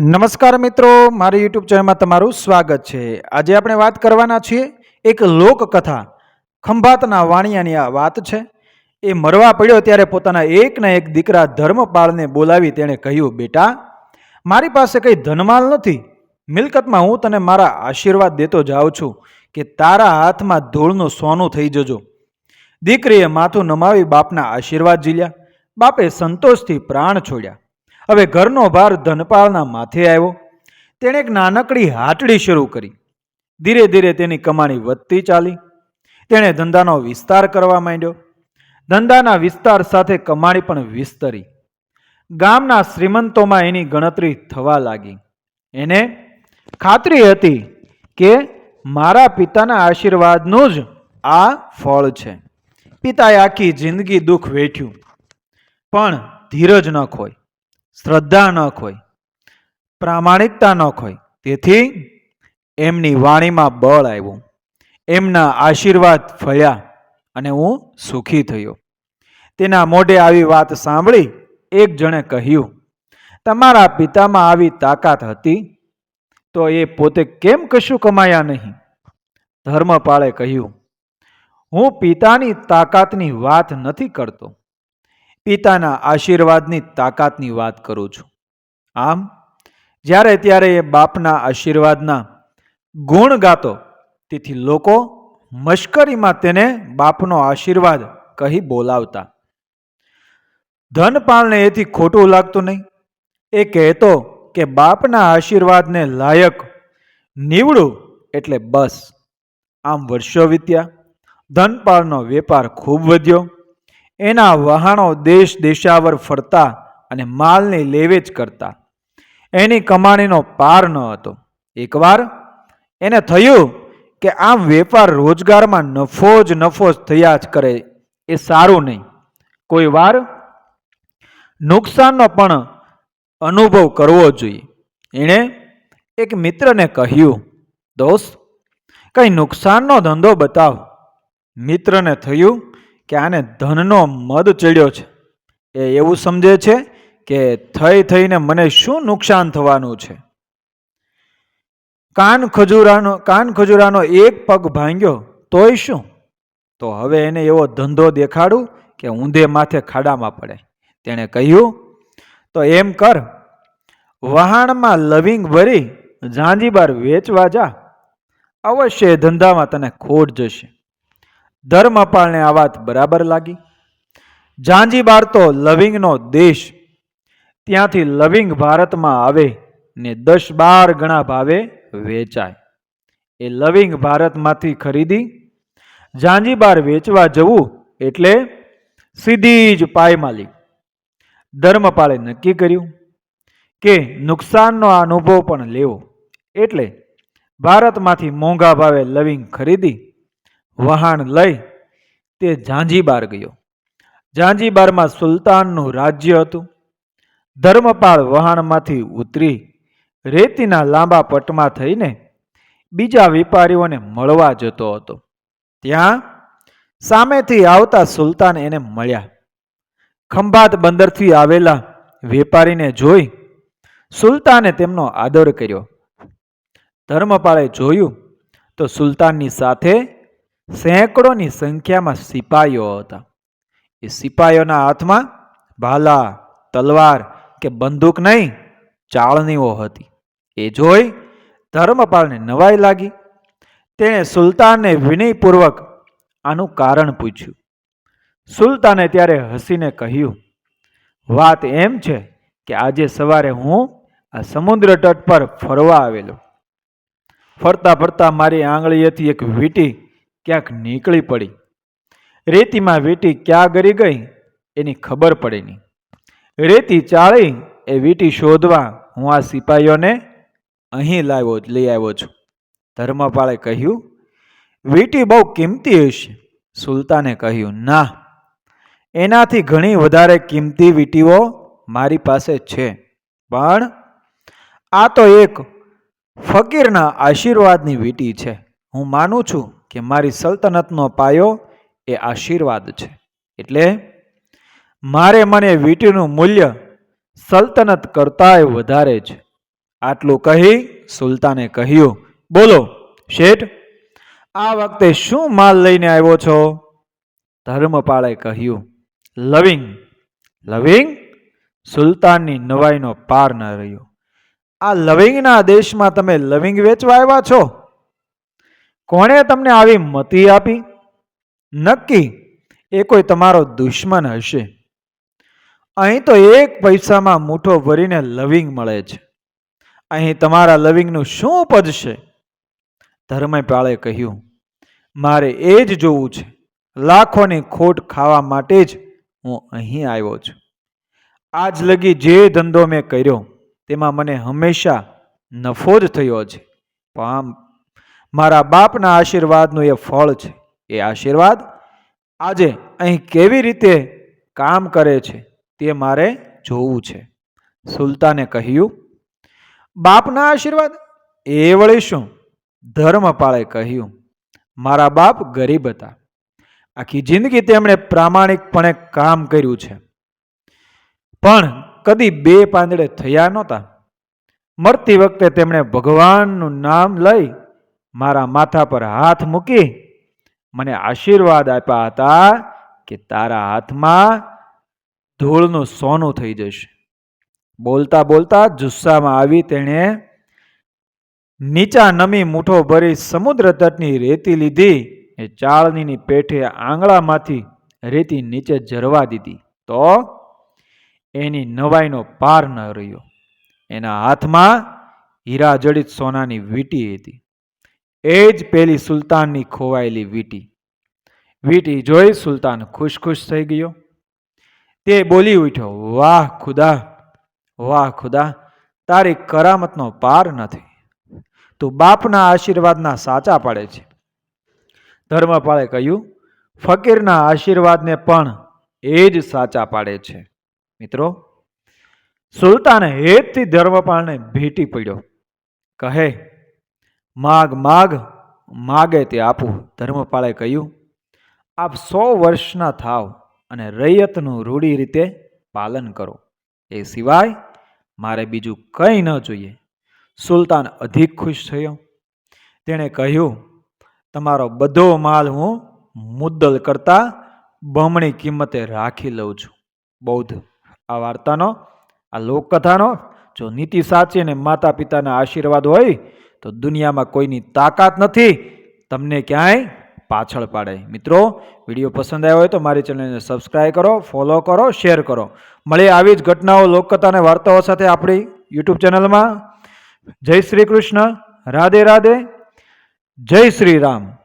નમસ્કાર મિત્રો, મારી યુટ્યુબ ચેનલમાં તમારું સ્વાગત છે. આજે આપણે વાત કરવાના છીએ એક લોકકથા. ખંભાતના વાણિયાની આ વાત છે. એ મરવા પડ્યો ત્યારે પોતાના એકના એક દીકરા ધર્મપાળને બોલાવી તેણે કહ્યું, બેટા, મારી પાસે કંઈ ધનમાલ નથી. મિલકતમાં હું તને મારા આશીર્વાદ દેતો જાઉં છું કે તારા હાથમાં ધૂળનું સોનું થઈ જજો. દીકરીએ માથું નમાવી બાપના આશીર્વાદ ઝીલ્યા. બાપે સંતોષથી પ્રાણ છોડ્યા. હવે ઘરનો ભાર ધનપાળના માથે આવ્યો. તેણે એક નાનકડી હાટડી શરૂ કરી. ધીરે ધીરે તેની કમાણી વધતી ચાલી. તેણે ધંધાનો વિસ્તાર કરવા માંડ્યો. ધંધાના વિસ્તાર સાથે કમાણી પણ વિસ્તરી. ગામના શ્રીમંતોમાં એની ગણતરી થવા લાગી. એને ખાતરી હતી કે મારા પિતાના આશીર્વાદનું જ આ ફળ છે. પિતાએ આખી જિંદગી દુઃખ વેઠ્યું. પણ ધીરજ ન ખોય શ્રદ્ધા ન ખોય, પ્રામાણિકતા ન ખોય. તેથી એમની વાણીમાં બળ આવ્યું. એમના આશીર્વાદ ફળ્યા અને હું સુખી થયો. તેના મોઢે આવી વાત સાંભળી એક જણે કહ્યું, તમારા પિતામાં આવી તાકાત હતી? તો એ પોતે કેમ કશું કમાયા નહીં? ધર્મપાળે કહ્યું, હું પિતાની તાકાતની વાત નથી કરતો. પિતાના આશીર્વાદની તાકાતની વાત કરું છું. આમ, જ્યારે ત્યારે એ બાપના આશીર્વાદના ગુણ ગાતો, તેથી લોકો મશ્કરીમાં તેને બાપનો આશીર્વાદ કહી બોલાવતા. ધનપાલને એથી ખોટું લાગતું નહીં. એ કહેતો કે બાપના આશીર્વાદને લાયક નીવડું એટલે બસ. આમ વર્ષો વીત્યા ધનપાળનો વેપાર ખૂબ વધ્યો. એના વહાણો દેશ દેશાવર ફરતા અને માલની લેવેચ કરતા. એની કમાણીનો પાર ન હતો. એકવાર એને થયું કે આમ વેપાર રોજગારમાં નફો જ નફો જ થયા જ કરે એ સારું નહીં. કોઈ વાર નુકસાનનો પણ અનુભવ કરવો જોઈએ. એણે એક મિત્રને કહ્યું, દોસ્ત, કંઈ નુકસાનનો ધંધો બતાવ. મિત્રને થયું કે આને ધનનો મદ ચડ્યો છે. એ એવું સમજે છે કે થઈ થઈને મને શું નુકસાન થવાનું છે? કાન ખજૂરાનો કાન ખજૂરાનો એક પગ ભાંગ્યો તોય શું? તો હવે એને એવો ધંધો દેખાડું કે ઊંધે માથે ખાડામાં પડે. તેણે કહ્યું, તો એમ કર, વહાણમાં લવિંગ ભરી ઝાંઝીબાર વેચવા જા. અવશ્ય ધંધામાં તને ખોટ જશે. ધર્મપાળને આ વાત બરાબર લાગી? ઝાંઝીબાર તો લવિંગનો દેશ ત્યાંથી લવિંગ ભારતમાં આવે ને દસ બાર ગણા ભાવે વેચાય. એ લવિંગ ભારતમાંથી ખરીદી ઝાંઝીબાર વેચવા જવું એટલે સીધી જ પાયમાલી ધર્મપાળે નક્કી કર્યું કે નુકસાનનો અનુભવ પણ લેવો. એટલે ભારતમાંથી મોંઘા ભાવે લવિંગ ખરીદી વહાણ લઈ તે ઝાંઝીબાર ગયો. ઝાંઝીબારમાં સુલતાનનું રાજ્ય હતું. ધર્મપાળ વહાણમાંથી ઉતરી રેતીના લાંબા પટમાં થઈને બીજા વેપારીઓને મળવા જતો હતો. ત્યાં સામેથી આવતા સુલતાન એને મળ્યા. ખંભાત બંદરથી આવેલા વેપારીને જોઈ સુલતાને તેમનો આદર કર્યો. ધર્મપાળે જોયું તો સુલતાનની સાથે સેંકડોની સંખ્યામાં સિપાહીઓ હતા. એ સિપાહીઓના હાથમાં ભાલા, તલવાર કે બંદૂક નહીં ચાળણીઓ હતી. એ જોઈ ધર્મપાલને નવાઈ લાગી. તેણે સુલતાનને વિનયપૂર્વક આનું કારણ પૂછ્યું. સુલતાને ત્યારે હસીને કહ્યું, વાત એમ છે કે આજે સવારે હું આ સમુદ્ર તટ પર ફરવા આવેલો. ફરતા ફરતા મારી આંગળીએથી એક વીંટી ક્યાંક નીકળી પડી. રેતીમાં વીંટી ક્યાં ગરી ગઈ એની ખબર પડી નહીં. રેતી ચાળી એ વીંટી શોધવા હું આ સિપાહીઓને અહીં લાવ્યો લઈ આવ્યો છું. ધર્મપાળે કહ્યું, વીટી બહુ કિંમતી હશે. સુલતાને કહ્યું, ના, એનાથી ઘણી વધારે કિંમતી વીંટીઓ મારી પાસે છે. પણ આ તો એક ફકીરના આશીર્વાદની વીંટી છે. હું માનું છું કે મારી સલ્તનતનો પાયો એ આશીર્વાદ છે. એટલે મારે મને વીટીનું મૂલ્ય સલ્તનત કરતાંય વધારે છે. આટલું કહી સુલતાને કહ્યું, બોલો, શેઠ, આ વખતે શું માલ લઈને આવ્યો છો? ધર્મપાળે કહ્યું, લવિંગ. લવિંગ સુલતાનની નવાઈનો પાર ન રહ્યો. આ લવિંગના દેશમાં તમે લવિંગ વેચવા આવ્યા છો? કોણે તમને આવી મતી આપી? નક્કી, એ કોઈ તમારો દુશ્મન હશે. અહીં તો એક પૈસામાં મૂઠો ભરીને લવિંગ મળે છે. અહીં તમારા લવિંગનું શું પદશે ધર્મપાળે કહ્યું, મારે એ જ જોવું છે. લાખોની ખોટ ખાવા માટે જ હું અહીં આવ્યો છું. આજ લગી જે ધંધો મેં કર્યો, તેમાં મને હંમેશા નફો જ થયો છે. પણ મારા બાપના આશીર્વાદનું એ ફળ છે. એ આશીર્વાદ આજે અહીં કેવી રીતે કામ કરે છે તે મારે જોવું છે. સુલતાને કહ્યું, બાપના આશીર્વાદ? એ વળી શું? ધર્મપાળે કહ્યું, મારા બાપ ગરીબ હતા. આખી જિંદગી તેમણે પ્રામાણિકપણે કામ કર્યું છે. પણ કદી બે પાંદડે થયા નહોતા. મરતી વખતે તેમણે ભગવાનનું નામ લઈ મારા માથા પર હાથ મૂકી મને આશીર્વાદ આપ્યા હતા કે તારા હાથમાં ધૂળનું સોનું થઈ જશે. બોલતા બોલતા જુસ્સામાં આવી તેણે નીચા નમી મૂઠો ભરી સમુદ્ર તટની રેતી લીધી એ ચાળણીની પેઠે આંગળામાંથી રેતી નીચે જરવા દીધી. તો એની નવાઈનો પાર ન રહ્યો. એના હાથમાં હીરા જડિત સોનાની વીંટી હતી. એ જ પેલી સુલતાનની ખોવાયેલી વીંટી. વીંટી જોઈ સુલતાન ખુશ ખુશ થઈ ગયો. તે બોલી ઉઠ્યો, વાહ ખુદા વાહ ખુદા, તારી કરામતનો પાર નથી. તું બાપના આશીર્વાદના સાચા પાડે છે. ધર્મપાળે કહ્યું, ફકીરના આશીર્વાદને પણ એ જ સાચા પાડે છે. મિત્રો, સુલતાને હેતથી ધર્મપાળને ભેટી પડ્યો. કહે માગ માગ, માગે તે આપું, ધર્મપાળે કહ્યું, આપ સો વર્ષના થાવ અને રૈયતનું રૂઢી રીતે પાલન કરો. એ સિવાય મારે બીજું કંઈ ન જોઈએ. સુલતાન અધિક ખુશ થયો. તેણે કહ્યું, તમારો બધો માલ હું મુદ્દલ કરતા બમણી કિંમતે રાખી લઉં છું. બૌદ્ધ, આ વાર્તાનો, આ લોકકથાનો, જો નીતિ સાચી અને માતા પિતાના આશીર્વાદ હોય તો દુનિયામાં કોઈની તાકાત નથી, તમને ક્યાંય પાછળ પાડે. મિત્રો, વીડિયો પસંદ આવ્યો હોય તો મારી ચેનલને સબસ્ક્રાઈબ કરો ફોલો કરો શેર કરો. મળીએ આવી જ ઘટનાઓ, લોકકથા અને વાર્તાઓ સાથે આપણી યુટ્યુબ ચેનલમાં. જય શ્રી કૃષ્ણ. રાધે રાધે. જય શ્રી રામ.